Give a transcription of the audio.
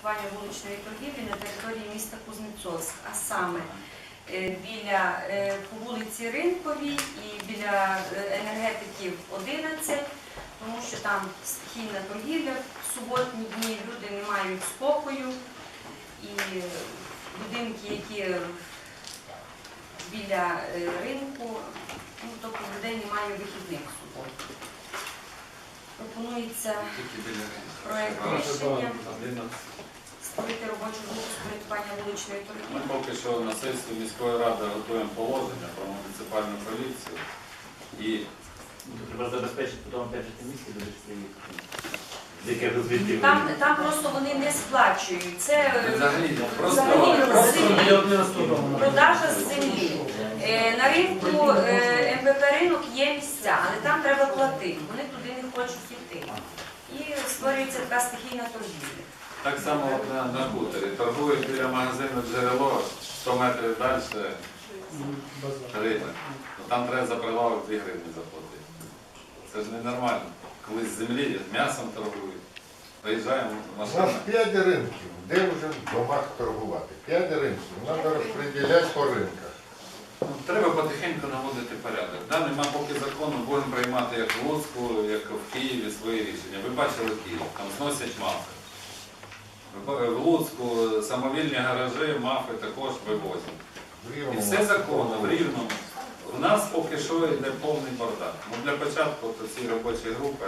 упорядкування вуличної торгівлі на території міста Кузнецовськ, а саме е, біля е, по вулиці Ринковій і біля е, енергетиків 11, тому що там стихійна торгівля в суботні дні, люди не мають спокою і будинки, які біля ринку, ну тобто людей немає вихідних в суботу. Пропонується Тільки біля ринку. проект Хорошо. рішення. Створити робочу групу з порядкування вуличної Ми поки що на сесії міської ради готуємо положення про муніципальну поліцію. І Треба забезпечити потім опять місці, звідки ви? Там, там просто вони не сплачують. Це взагалі просто Взагалі, просто землі. продажа з землі. Е, На ринку е, МПП ринок є місця, але там треба платити. Вони туди не хочуть йти. І створюється така стихійна торгівля. Так само от на, на хуторі. Торгують біля магазину джерело 100 метрів далі ринок. Ну, Там треба за прилавок 2 гривні заплатити. Це ж ненормально. Коли з землі м'ясом торгують. Приїжджаємо У нас машина. п'ять ринків, де вже в домах торгувати? П'ять ринків, треба розподіляти по ринках. Ну, Треба потихеньку наводити порядок. Да, нема поки закону, будемо приймати як в Луцьку, як в Києві свої рішення. Ви бачили Київ, там зносять мафи. В Луцьку самовільні гаражі, мафи також вивозять. І все законно, в Рівному. У нас поки що йде повний бардак. Ну, для початку то ці робочі групи.